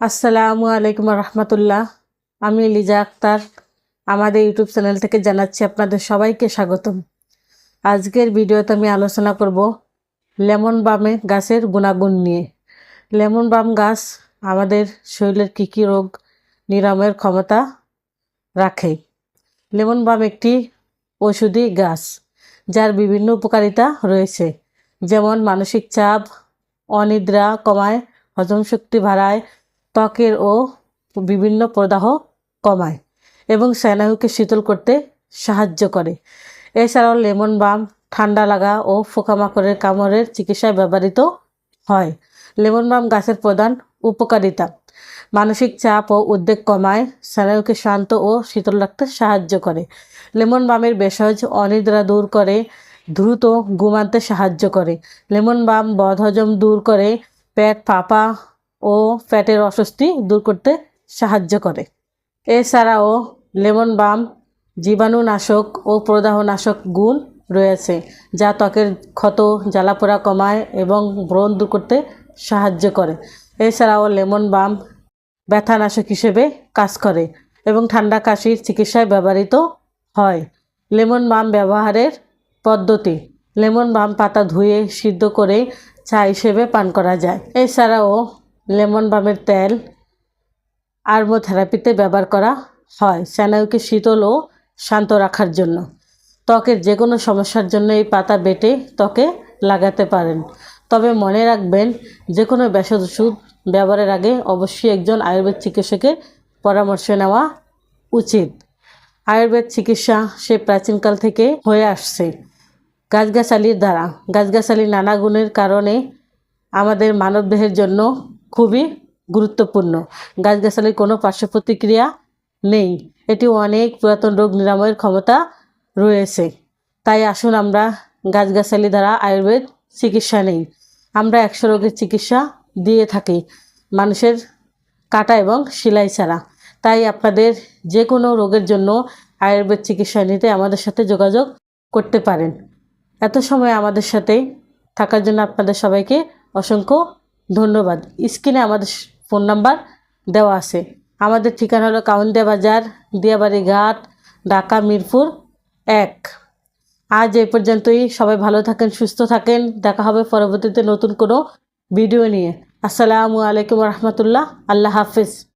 আসসালামু আলাইকুম রহমতুল্লাহ আমি লিজা আক্তার। আমাদের ইউটিউব চ্যানেল থেকে জানাচ্ছি আপনাদের সবাইকে স্বাগতম। আজকের ভিডিওতে আমি আলোচনা করব লেমন বামে গাছের গুণাগুণ নিয়ে। লেমন বাম গাছ আমাদের শরীরের কী কী রোগ নিরাময়ের ক্ষমতা রাখে? লেমন বাম একটি ওষুধি গাছ, যার বিভিন্ন উপকারিতা রয়েছে। যেমন মানসিক চাপ, অনিদ্রা কমায়, হজম শক্তি বাড়ায় ত্বকের ও বিভিন্ন প্রদাহ কমায় এবং স্নায়ুকে শীতল করতে সাহায্য করে। এছাড়াও লেমন বাম, ঠান্ডা লাগা ও পোকামাকড়ের কামড়ের চিকিৎসায় ব্যবহৃত হয়। লেমন বাম গাছের প্রধান উপকারিতা। মানসিক চাপ ও উদ্বেগ কমায় স্নায়ুকে শান্ত ও শীতল রাখতে সাহায্য করে। লেমন বামের ভেষজ অনিদ্রা দূর করে, দ্রুত ঘুমাতে সাহায্য করে। লেমন বাম বদহজম দূর করে, পেট ফাঁপা ও ফ্যাটের অস্বস্তি দূর করতে সাহায্য করে। এছাড়াও লেমন বাম জীবাণুনাশক ও প্রদাহনাশক গুণ রয়েছে, যা ত্বকের ক্ষত, জ্বালাপোড়া কমায় এবং ব্রণ দূর করতে সাহায্য করে। এছাড়াও লেমন বাম ব্যথানাশক হিসেবে কাজ করে এবং ঠান্ডা কাশির চিকিৎসায় ব্যবহৃত হয়। লেমন বাম ব্যবহারের পদ্ধতি, লেমন বাম পাতা ধুয়ে সিদ্ধ করে চা হিসেবে পান করা যায়। এছাড়াও লেমন বামের তেল, আর্মোথেরাপিতে ব্যবহার করা হয় স্নায়ুকে শীতল ও শান্ত রাখার জন্য। ত্বকের যে কোনো সমস্যার জন্য এই পাতা বেটে ত্বকে লাগাতে পারেন। তবে মনে রাখবেন যে কোনো ভেষজ ওষুধ ব্যবহারের আগে অবশ্যই একজন আয়ুর্বেদ চিকিৎসকের পরামর্শ নেওয়া উচিত। আয়ুর্বেদ চিকিৎসা সে প্রাচীনকাল থেকে হয়ে আসছে। গাছগাছালির দ্বারা। গাছগাছালির নানা গুণের কারণে আমাদের মানবদেহের জন্য খুবই গুরুত্বপূর্ণ। গাছগাছালির কোনো পার্শ্ব প্রতিক্রিয়া নেই। এটি অনেক পুরাতন রোগ নিরাময়ের ক্ষমতা রয়েছে। তাই আসুন আমরা গাছগাছালি দ্বারা আয়ুর্বেদ চিকিৎসা নেই। আমরা একশো রোগের চিকিৎসা দিয়ে থাকি, মানুষের কাটা এবং সেলাই ছাড়া। তাই আপনাদের যে কোনো রোগের জন্য আয়ুর্বেদ চিকিৎসা নিতে আমাদের সাথে যোগাযোগ করতে পারেন। এত সময় আমাদের সাথে থাকার জন্য আপনাদের সবাইকে অসংখ্য ধন্যবাদ। স্ক্রিনে আমাদের ফোন নাম্বার দেওয়া আছে। আমাদের ঠিকানা হলো কাউন্দিয়া বাজার, দিয়াবাড়ি ঘাট, ঢাকা, মিরপুর এক। আজ এই পর্যন্তই। সবাই ভালো থাকেন, সুস্থ থাকেন। দেখা হবে পরবর্তীতে নতুন কোনো ভিডিও নিয়ে। আসসালামু আলাইকুম রহমতুল্লাহ। আল্লাহ হাফিজ।